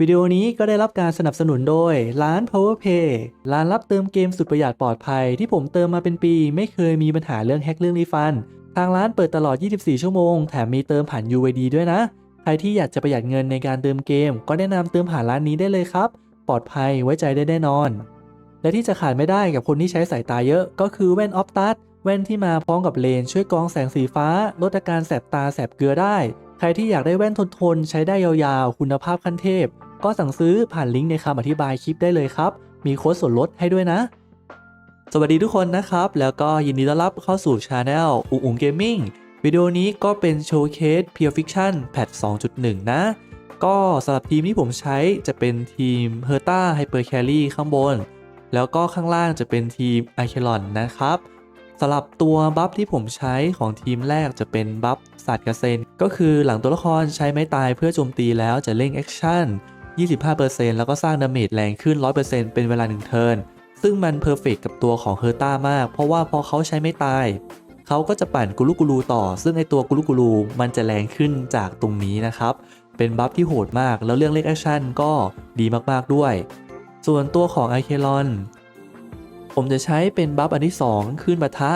วิดีโอนี้ก็ได้รับการสนับสนุนโดยร้าน PowerPay ร้านรับเติมเกมสุดประหยัดปลอดภัยที่ผมเติมมาเป็นปี ไม่เคยมีปัญหาเรื่องแฮกเรื่องรีฟัน ทางร้านเปิดตลอด 24 ชั่วโมง แถมมีเติมผ่าน UID ด้วยนะ ใครที่อยากจะประหยัดเงินในการเติมเกม ก็แนะนำเติมผ่านร้านนี้ได้เลยครับ ปลอดภัยไว้ใจได้แน่นอน และที่จะขาดไม่ได้กับคนที่ใช้สายตาเยอะ ก็คือแว่นออฟตัสแว่นที่มาพร้อมกับเลนช่วยกรองแสงสีฟ้า ลดอาการแสบตาแสบเกลือได้ ใครที่อยากได้แว่นทนทนๆใช้ได้ยาวๆ คุณภาพขั้นเทพ ก็สั่งซื้อผ่านลิงก์ในคำอธิบายคลิปได้เลยครับ มีโค้ดส่วนลดให้ด้วยนะ สวัสดีทุกคนนะครับ แล้วก็ยินดีต้อนรับเข้าสู่ช anel อุ๋งอุ๋งเกมมิ่งวิดีโอนี้ก็เป็นโชว์เคส Pure Fiction แพท2.1 นะ ก็สำหรับทีมที่ผมใช้จะเป็นทีม h e r t a Hyper Carry ข้างบน แล้วก็ข้างล่างจะเป็นทีม a c h e l o n นะครับสำหรับตัวบัฟที่ผมใช้ของทีมแรกจะเป็นบัฟศาสตร์กระเซ็นก็คือหลังตัวละครใช้ไม้ตายเพื่อโจมตีแล้วจะเร่งแอคชั่น 25%แล้วก็สร้างดาเมจแรงขึ้น 100%เป็นเวลา1เทิร์นซึ่งมันเพอร์เฟกกับตัวของเฮอร์ต้ามาก เพราะว่าพอเขาใช้ไม่ตาย เขาก็จะปั่นกุลุกุลูต่อ ซึ่งไอตัวกุลุกุลูมันจะแรงขึ้นจากตรงนี้นะครับ เป็นบัฟที่โหดมาก แล้วเรื่องเล็กแอคชั่นก็ดีมากๆด้วย ส่วนตัวของไอเคลอนผมจะใช้เป็นบัฟอันที่ 2 ขึ้นปะทะ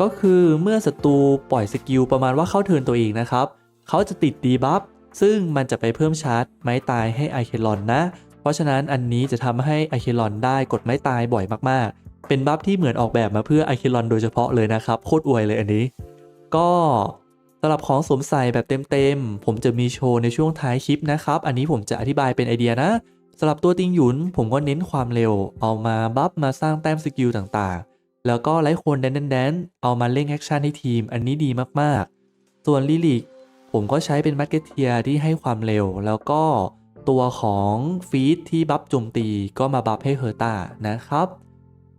ก็คือเมื่อศัตรูปล่อยสกิลประมาณว่าเข้าเทิร์นตัวเองนะครับ เขาจะติดดีบัฟ ซึ่งมันจะไปเพิ่มชาร์จไม้ตายให้ไอเคลอนนะ เพราะฉะนั้นอันนี้จะทำให้ไอเคลอนได้กดไม้ตายบ่อยมากๆ เป็นบัฟที่เหมือนออกแบบมาเพื่อไอเคลอนโดยเฉพาะเลยนะครับ โคตรอวยเลยอันนี้ ก็สำหรับของสวมใส่แบบเต็มๆ ผมจะมีโชว์ในช่วงท้ายคลิปนะครับ อันนี้ผมจะอธิบายเป็นไอเดียนะสำหรับตัวติงหยุน ผมก็เน้นความเร็ว เอามาบัฟมาสร้างแต้มสกิลต่างๆ แล้วก็ไล่คนแดนๆๆเอามาเล่งแอคชั่นให้ทีม อันนี้ดีมากๆ ส่วนลิลิก ผมก็ใช้เป็นมาร์เก็ตเทียที่ให้ความเร็ว แล้วก็ตัวของฟีดที่บัฟโจมตีก็มาบัฟให้เฮอร์ตานะครับ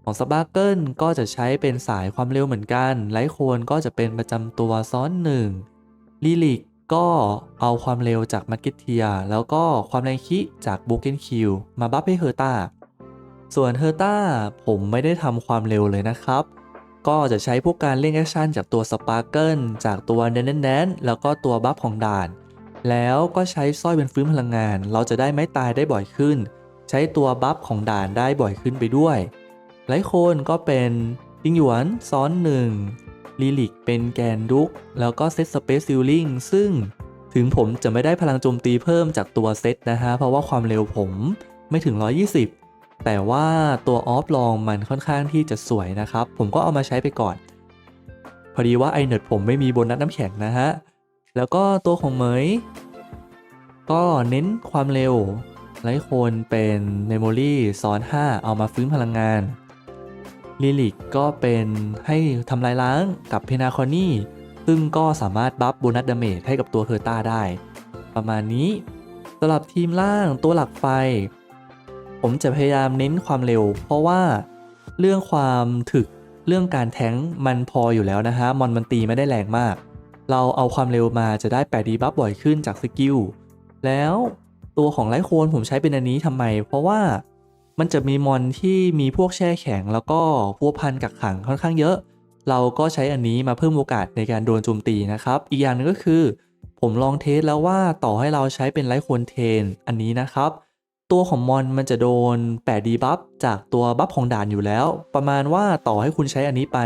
ของสปาร์เกิลก็จะใช้เป็นสายความเร็วเหมือนกันไลท์โคนก็จะเป็นประจำตัวซ้อนหนึ่งลิลิกก็เอาความเร็วจากมาร์เก็ตเทีย แล้วก็ความแรงคิจากบูเกนคิวมาบัฟให้เฮอร์ตาส่วนเฮอร์ตาผมไม่ได้ทำความเร็วเลยนะครับ ก็จะใช้พวกการเล่นแอคชั่นจากตัวสปาร์เกิลจากตัวแนนแนนแล้วก็ตัวบัฟของด่าน แล้วก็ใช้สร้อยเป็นฟื้นพลังงาน เราจะได้ไม้ตายได้บ่อยขึ้น ใช้ตัวบัฟของด่านได้บ่อยขึ้นไปด้วยไลท์โคนก็เป็นติงหยวนซ้อนหนึ่งลิลิกเป็นแกนดุก แล้วก็เซตสเปซซิลลิงซึ่งถึงผมจะไม่ได้พลังโจมตีเพิ่มจากตัวเซตนะฮะ เพราะว่าความเร็วผมไม่ถึง 120 แต่ว่าตัวออฟลองมันค่อนข้างที่จะสวยนะครับ ผมก็เอามาใช้ไปก่อน พอดีว่าไอเนิร์ดผมไม่มีโบนัสน้ำแข็งนะฮะ แล้วก็ตัวของเหมย ก็เน้นความเร็วไลโคนเป็นเมมโมรีซ้อน 5 เอามาฟื้นพลังงานลิลิกก็เป็นให้ทำลายล้างกับเพนาคอนี่ซึ่งก็สามารถบัฟโบนัสดาเมจให้กับตัวเฮอร์ต้าได้ ประมาณนี้สำหรับทีมล่างตัวหลักไฟ ผมจะพยายามเน้นความเร็ว เพราะว่าเรื่องความถึกเรื่องการแทงมันพออยู่แล้วนะฮะมอนมันตีไม่ได้แรงมาก เราเอาความเร็วมาจะได้8ดีบัฟบ่อยขึ้นจากสกิลแล้วตัวของไลโคนผมใช้เป็นอันนี้ทำไม เพราะว่ามันจะมีมอนที่มีพวกแช่แข็ง แล้วก็พวกพันกักขังค่อนข้างเยอะ เราก็ใช้อันนี้มาเพิ่มโอกาสในการโดนโจมตีนะครับ อีกอย่างหนึงก็คือ ผมลองเทสแล้วว่าต่อให้เราใช้เป็นไลโคนเทนอันนี้นะครับ ตัวของมอนมันจะโดน8ดีบัฟจากตัวบัฟของด่านอยู่แล้ว ประมาณว่าต่อให้คุณใช้อันนี้ไป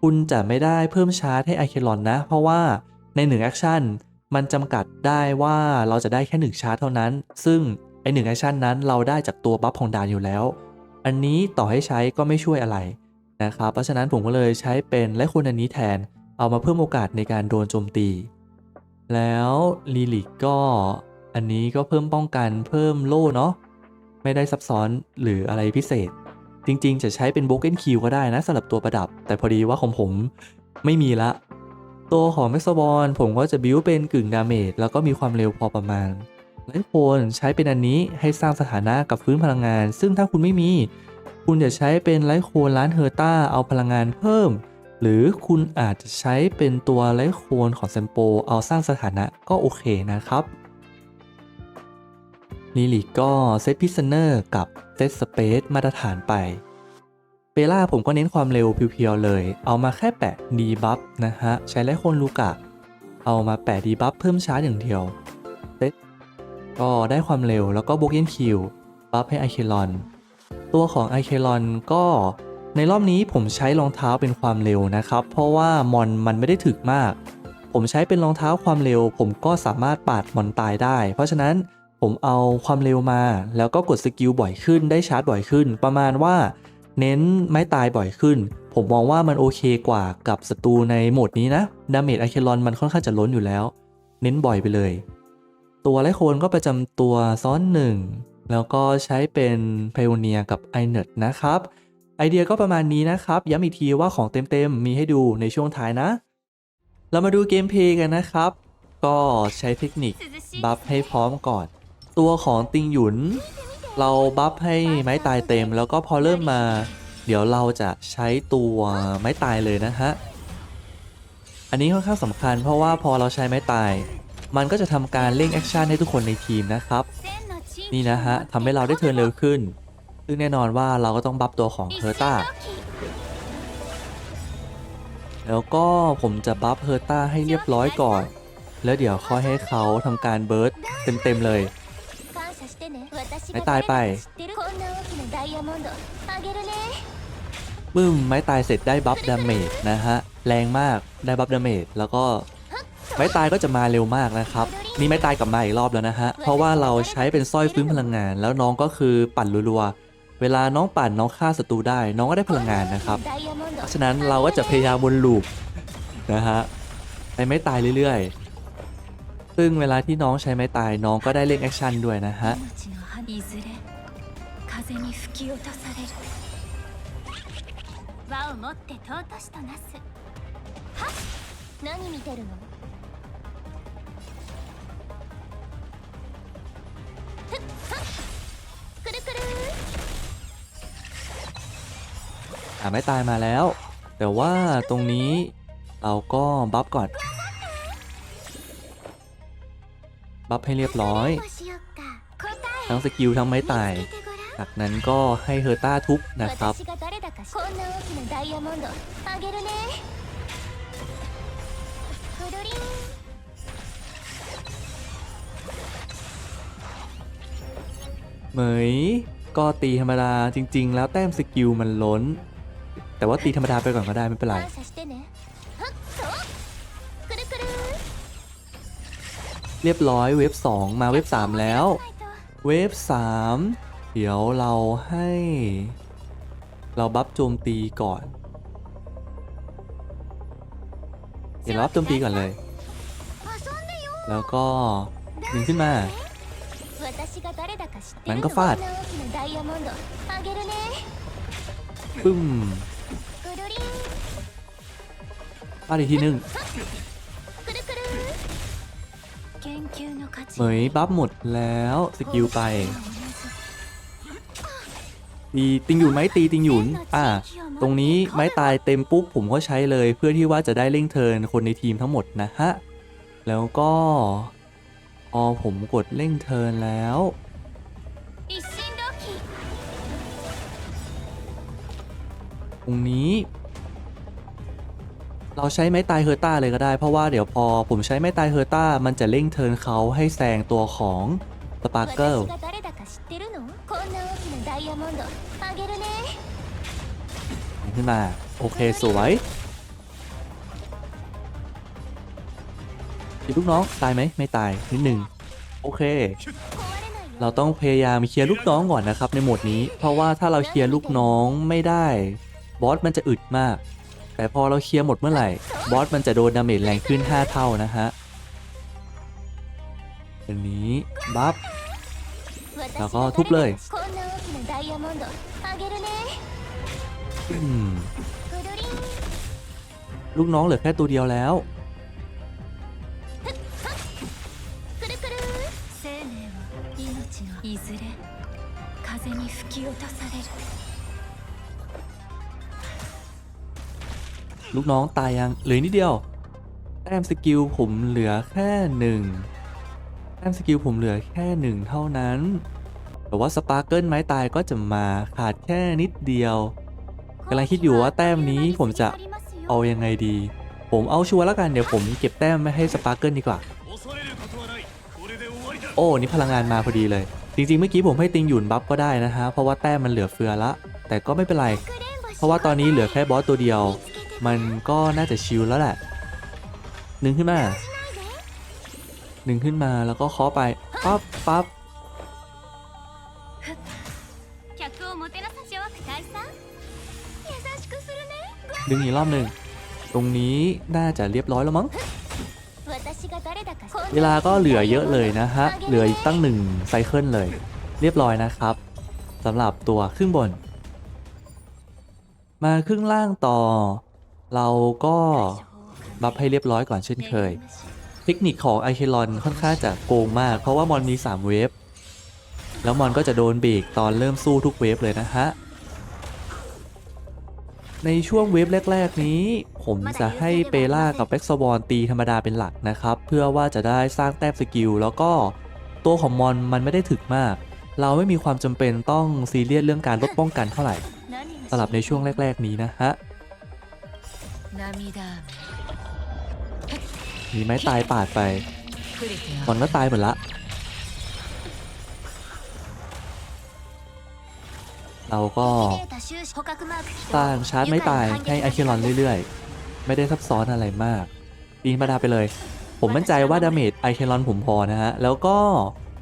คุณจะไม่ได้เพิ่มชาร์จให้ไอเคลอนนะ เพราะว่าใน1แอคชั่นมันจำกัดได้ว่าเราจะได้แค่ 1 ชาร์จเท่านั้น ซึ่งไอหนึ่งแอคชั่นนั้นเราได้จากตัวบัฟของด่านอยู่แล้ว อันนี้ต่อให้ใช้ก็ไม่ช่วยอะไรนะครับ เพราะฉะนั้นผมก็เลยใช้เป็นและคนอันนี้แทน เอามาเพิ่มโอกาสในการโดนโจมตี แล้วลีลิกก็ อันนี้ก็เพิ่มป้องกันเพิ่มโล่เนาะไม่ได้ซับซ้อนหรืออะไรพิเศษ จริงๆ จะใช้เป็นโบเกนคิวก็ได้นะสำหรับตัวประดับ แต่พอดีว่าของผมไม่มีละ ตัวของแม็กซ์บอลผมก็จะบิวเป็นกึ่งดาเมจแล้วก็มีความเร็วพอประมาณไลท์โคนใช้เป็นอันนี้ให้สร้างสถานะกับพื้นพลังงาน ซึ่งถ้าคุณไม่มี คุณจะใช้เป็นไลท์โคนล้านเฮอร์ต้าเอาพลังงานเพิ่ม หรือคุณอาจจะใช้เป็นตัวไลท์โคนของแซมโปเอาสร้างสถานะก็โอเคนะครับ ลิลิกก็เซตพิซเนอร์กับเซตสเปซมาตรฐานไป เปล่าผมก็เน้นความเร็วเพียวๆเลย เอามาแค่แปะดีบัฟนะฮะ ใช้ไล่คนลูกะ เอามาแปะดีบัฟเพิ่มชาร์จอย่างเดียวเซตก็ได้ความเร็วแล้วก็โบกเกนคิวบัฟให้ไอเคลอน ตัวของไอเคลอนก็ในรอบนี้ผมใช้รองเท้าเป็นความเร็วนะครับ เพราะว่ามอนมันไม่ได้ถึกมาก ผมใช้เป็นรองเท้าความเร็ว ผมก็สามารถปาดมอนตายได้ เพราะฉะนั้น ผมเอาความเร็วมา แล้วก็กดสกิลบ่อยขึ้นได้ชาร์จบ่อยขึ้น ประมาณว่าเน้นไม้ตายบ่อยขึ้น ผมมองว่ามันโอเคกว่ากับศัตรูในโหมดนี้นะดาเมจไอเคลอนมันค่อนข้างจะล้นอยู่แล้ว เน้นบ่อยไปเลย ตัวไลโคนก็ประจำตัวซ้อนหนึ่งแล้วก็ใช้เป็นไพโอเนียกับไอเน t นะครับไอเดียก็ประมาณนี้นะครับ ย้ำอีกทีว่าของเต็มๆ มีให้ดูในช่วงท้ายนะ เรามาดูเกมเพลย์กันนะครับ ก็ใช้เทคนิคบัฟให้พร้อมก่อน ตัวของติงหยุน เราบัฟให้ไม้ตายเต็ม แล้วก็พอเริ่มมา เดี๋ยวเราจะใช้ตัวไม้ตายเลยนะฮะ อันนี้ค่อนข้างสำคัญเพราะว่าพอเราใช้ไม้ตาย มันก็จะทำการเร่งแอคชั่นให้ทุกคนในทีมนะครับ นี่นะฮะทำให้เราได้เทิร์นเร็วขึ้น ซึ่งแน่นอนว่าเราก็ต้องบัฟตัวของเฮอร์ต้าแล้วก็ผมจะบัฟเฮอร์ต้าให้เรียบร้อยก่อน แล้วเดี๋ยวค่อยให้เขาทำการเบิร์ดเต็มๆเลย ไม่ตายไปบึ้มไม้ตายเสร็จได้บัฟดาเมจนะฮะ แรงมากได้บัฟดาเมจแล้วก็ไม้ตายก็จะมาเร็วมากนะครับ นี่ไม้ตายกลับมาอีกรอบแล้วนะฮะ เพราะว่าเราใช้เป็นสร้อยฟื้นพลังงาน แล้วน้องก็คือปั่นรัวๆ เวลาน้องปั่นน้องฆ่าศัตรูได้ น้องก็ได้พลังงานนะครับ เพราะฉะนั้นเราก็จะพยายามวนลูปนะฮะใช้ไม้ตายเรื่อยๆ ซึ่งเวลาที่น้องใช้ไม้ตายน้องก็ได้เล่นแอคชั่นด้วยนะฮะอ่าไม่ตายมาแล้ว แต่ว่าตรงนี้เราก็บัฟก่อน บัฟให้เรียบร้อย ทั้งสกิลทั้งไม้ตาย จากนั้นก็ให้เฮอร์ต้าทุบนะครับ เหมยก็ตีธรรมดาจริง ๆ แล้วแต้มสกิลมันล้น แต่ว่าตีธรรมดาไปก่อนก็ได้ไม่เป็นไร เรียบร้อยเวฟ2 มาเวฟ3 แล้ว เวฟ3 เดี๋ยวเราให้ เราบัฟโจมตีก่อน เดี๋ยวเราบัฟโจมตีก่อนเลย แล้วก็ดึงขึ้นมามันก็ฟาดปึ้มฟาดอีกทีหนึ่ง เหมยบัฟหมดแล้วสกิลไปตีติงหยุนไหมตีติงหยุนอ่า ตรงนี้ไม้ตายเต็มปุ๊บผมก็ใช้เลย เพื่อที่ว่าจะได้เร่งเทินคนในทีมทั้งหมดนะฮะ แล้วก็พอผมกดเร่งเทินแล้วตรงนี้ เราใช้ไม้ตายเฮอร์ต้าเลยก็ได้ เพราะว่าเดี๋ยวพอผมใช้ไม้ตายเฮอร์ต้ามันจะเล่งเทินเขาให้แซงตัวของสปาร์เกิลขึ้นมา โอเค สวยอีลูกน้องตายไหมไม่ตายนิดหนึ่งโอเค เราต้องพยายามเคลียร์ลูกน้องก่อนนะครับในโหมดนี้ เพราะว่าถ้าเราเคลียร์ลูกน้องไม่ได้ บอสมันจะอึดมาก แต่พอเราเคลียร์หมดเมื่อไหร่ บอสมันจะโดนดาเมจแรงขึ้น 5 เท่านะฮะอันนี้บัฟแล้วก็ทุบเลยลูกน้องเหลือแค่ตัวเดียวแล้ว ลูกน้องตายยังเหลือนิดเดียวแต้มสกิลผมเหลือแค่หนึ่งแต้มสกิลผมเหลือแค่หนึ่งเท่านั้น แต่ว่าสปาร์เกิลไม้ตายก็จะมาขาดแค่นิดเดียวกำลังคิดอยู่ว่าแต้มนี้ผมจะเอายังไงดี ผมเอาชัวร์แล้วกันเดี๋ยวผมเก็บแต้มไม่ให้สปาร์เกิลดีกว่า โอ้ นี่พลังงานมาพอดีเลย จริงๆ เมื่อกี้ผมให้ติงหยุนบัฟก็ได้นะฮะ เพราะว่าแต้มมันเหลือเฟือละ แต่ก็ไม่เป็นไร เพราะว่าตอนนี้เหลือแค่บอสตัวเดียว มันก็น่าจะชิลแล้วแหละหนึ่งขึ้นมาหนึ่งขึ้นมาแล้วก็เคาะไปปั๊บปั๊บดึงอีกรอบหนึ่งตรงนี้น่าจะเรียบร้อยแล้วมั้งเวลาก็เหลือเยอะเลยนะฮะ เหลืออีกตั้งหนึ่งไซเคิลเลย เรียบร้อยนะครับสำหรับตัวครึ่งบน มาครึ่งล่างต่อ เราก็บัฟให้เรียบร้อยก่อนเช่นเคย เทคนิคของไอเคลอนค่อนข้างจะโกงมาก เพราะว่ามอนมี 3 เวฟ แล้วมอนก็จะโดนเบรกตอนเริ่มสู้ทุกเวฟเลยนะฮะ ในช่วงเวฟแรก ๆ นี้ ผมจะให้เปล่ากับแบ็กซบอลตีธรรมดาเป็นหลักนะครับ เพื่อว่าจะได้สร้างแต้มสกิลแล้วก็ตัวของมอนมันไม่ได้ถึกมาก เราไม่มีความจำเป็นต้องซีเรียสเรื่องการลดป้องกันเท่าไหร่สำหรับในช่วงแรก ๆ นี้นะฮะ 涙 มีไม้ตายปาดไป 触れて มอนก็ตายหมดละ เราก็สร้างชาร์จไม้ตายให้ไอคิรอนเรื่อยๆ ไม่ได้ซับซ้อนอะไรมากตีธรรมดาไปเลย ผมมั่นใจว่าดาเมจไอคิรอนผมพอนะฮะ แล้วก็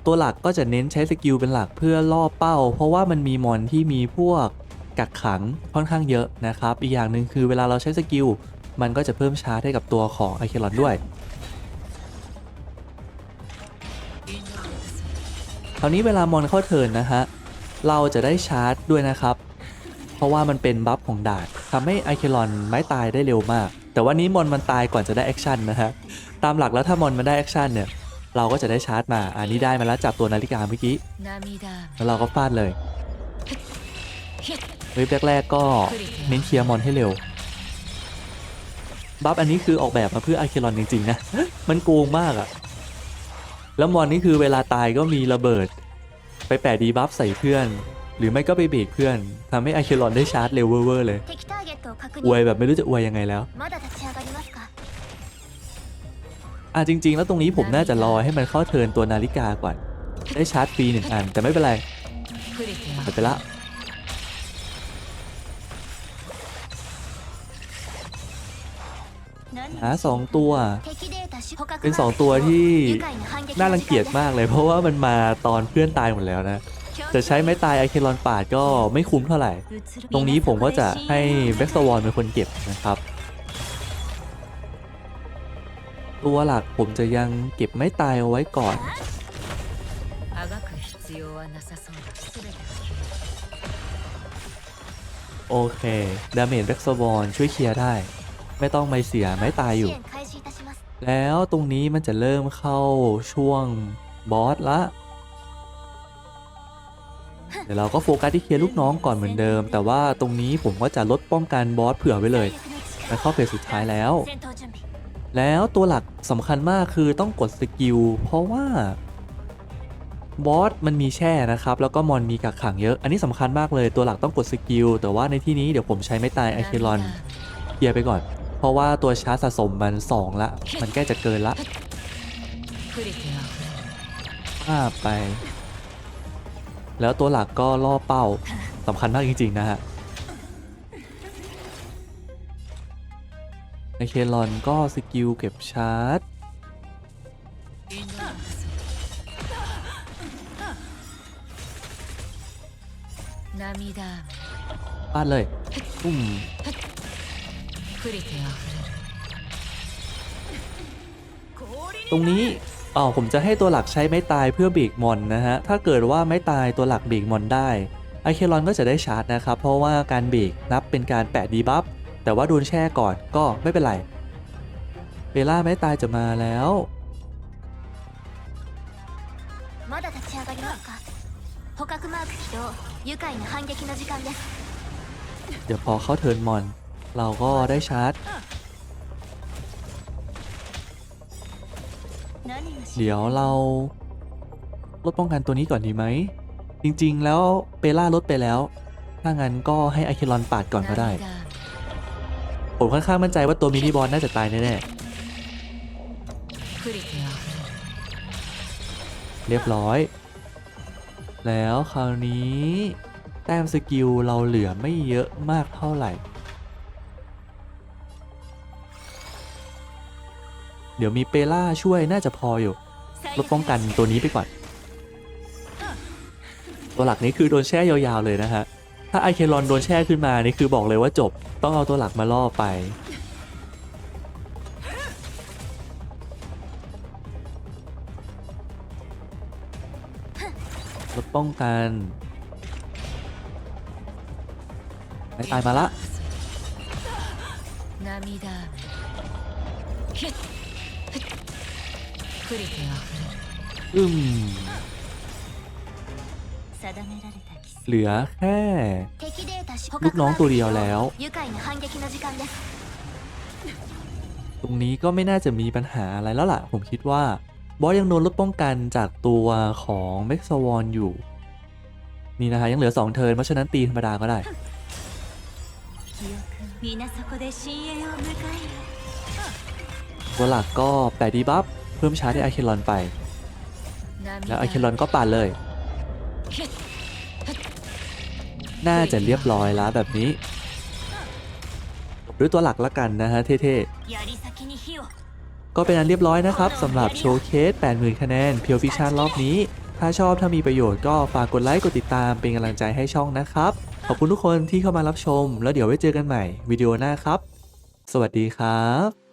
ตัวหลักก็จะเน้นใช้สกิลเป็นหลักเพื่อล่อเป้า เพราะว่ามันมีมอนที่มีพวก กักขังค่อนข้างเยอะนะครับ อีกอย่างหนึ่งคือเวลาเราใช้สกิล มันก็จะเพิ่มชาร์จให้กับตัวของไอคิรอนด้วยคราวนี้เวลามอนเข้าเทิร์นนะฮะ เราจะได้ชาร์จด้วยนะครับ เพราะว่ามันเป็นบัฟของดาดทำให้ไอเคลอนไม้ตายได้เร็วมาก แต่วันนี้มอนมันตายก่อนจะได้แอคชั่นนะฮะ ตามหลักแล้วถ้ามอนมันได้แอคชั่นเนี่ย เราก็จะได้ชาร์จมา อันนี้ได้มาแล้วจับตัวนาฬิกาเมื่อกี้涙แล้วเราก็ฟาดเลย เว็บแรกๆก็เน้นเคลียร์มอนให้เร็ว บัฟอันนี้คือออกแบบมาเพื่ออาเคลอนจริงๆนะ มันโกงมากอะแล้วมอนนี่คือเวลาตายก็มีระเบิด ไปแปะดีบัฟใส่เพื่อน หรือไม่ก็ไปเบรกเพื่อนทำให้อาเคลอนได้ชาร์จเร็วเวอร์เลยอวยแบบไม่รู้จะอวยยังไงแล้วอะจริง ๆ แล้วตรงนี้ผมน่าจะรอให้มันเข้าเทินตัวนาฬิกาก่อน ได้ชาร์จฟรีหนึ่งอันแต่ไม่เป็นไรหมดไปละ หาสองตัว เป็นสองตัวที่น่ารังเกียจมากเลย เพราะว่ามันมาตอนเพื่อนตายหมดแล้วนะจะใช้ไม้ตายไอเคลอนปาดก็ไม่คุ้มเท่าไหร่ ตรงนี้ผมก็จะให้แบ็กสวอนเป็นคนเก็บนะครับ ตัวหลักผมจะยังเก็บไม้ตายเอาไว้ก่อน โอเค ดาเมจแบ็กสวอนช่วยเคลียร์ได้ ไม่ต้องไม่เสียไม้ตายอยู่ แล้วตรงนี้มันจะเริ่มเข้าช่วงบอสละ เดี๋ยวเราก็โฟกัสที่เคลียร์ลูกน้องก่อนเหมือนเดิม แต่ว่าตรงนี้ผมก็จะลดป้องกันบอสเผื่อไว้เลยมันเข้าเฟสสุดท้ายแล้ว แล้วตัวหลักสำคัญมากคือต้องกดสกิลเพราะว่าบอสมันมีแช่นะครับ แล้วก็มอนมีกักขังเยอะ อันนี้สำคัญมากเลยตัวหลักต้องกดสกิลแต่ว่าในที่นี้เดี๋ยวผมใช้ไม่ตายไอเคลอนเคลียร์ไปก่อน เพราะว่าตัวชาร์จสะสมมัน 2 ละ มันใกล้จะเกินละข้าไป แล้วตัวหลักก็ล่อเป้าสำคัญมากจริง ๆ นะฮะไอเคลอนก็สกิลเก็บชาร์จปาดเลย อุ้ม 触れてあふれる ตรงนี้อ๋อผมจะให้ตัวหลักใช้ไม้ตายเพื่อเบรกมอนนะฮะ ถ้าเกิดว่าไม้ตายตัวหลักเบรกมอนได้ไอเคลอนก็จะได้ชาร์จนะครับ เพราะว่าการเบรกนับเป็นการแปะดีบัฟ แต่ว่าโดนแช่ก่อนก็ไม่เป็นไร เบล่าไม้ตายจะมาแล้ว まだ立ち上がりますか捕獲マーク起動愉快な反撃の時間です เดี๋ยวพอเข้าเทิร์นมอน เราก็ได้ชาร์จ เดี๋ยวเราลดป้องกันตัวนี้ก่อนดีไหม จริงๆ แล้วเปล่าลดไปแล้ว ถ้างั้นก็ให้ไอคิรอนปาดก่อนก็ได้ ผมค่อนข้างมั่นใจว่าตัวมินิบอลน่าจะตายแน่ๆ เรียบร้อย แล้วคราวนี้แต้มสกิลเราเหลือไม่เยอะมากเท่าไหร่ เดี๋ยวมีเปล่าช่วยน่าจะพออยู่ลดป้องกันตัวนี้ไปก่อน ตัวหลักนี้คือโดนแช่ยาวๆเลยนะฮะ ถ้าไอเคลอนโดนแช่ขึ้นมานี่คือบอกเลยว่าจบ ต้องเอาตัวหลักมาล่อไป ลดป้องกันไม่ตายมาละ クリテあふれる อืม 定められた規制 เหลือแค่ 敵データ捕 ลูกน้องตัวเดียวแล้ว 愉快な反撃の時間です ตรงนี้ก็ไม่น่าจะมีปัญหาอะไรแล้วล่ะ ผมคิดว่า บอสยังโดนลดป้องกันจากตัวของเม็กซวอนอยู่ นี่นะฮะ ยังเหลือ 2 เทิร์นเพราะฉะนั้นตีธรรมดาก็ได้ 記憶皆そこで深淵を迎える ตัวหลักก็แปะดีบัฟเพิ่มชาร์จให้ไอเคลอนไป แล้วไอเคลอนก็ปาดเลย น่าจะเรียบร้อยแล้วแบบนี้ด้วยตัวหลักละกันนะฮะเท่ๆ ก็เป็นอันเรียบร้อยนะครับสำหรับโชว์เคส 80,000 คะแนนเพียวฟิชชันรอบนี้ ถ้าชอบถ้ามีประโยชน์ก็ฝากกดไลค์กดติดตามเป็นกำลังใจให้ช่องนะครับ ขอบคุณทุกคนที่เข้ามารับชม แล้วเดี๋ยวไว้เจอกันใหม่วิดีโอหน้าครับ สวัสดีครับ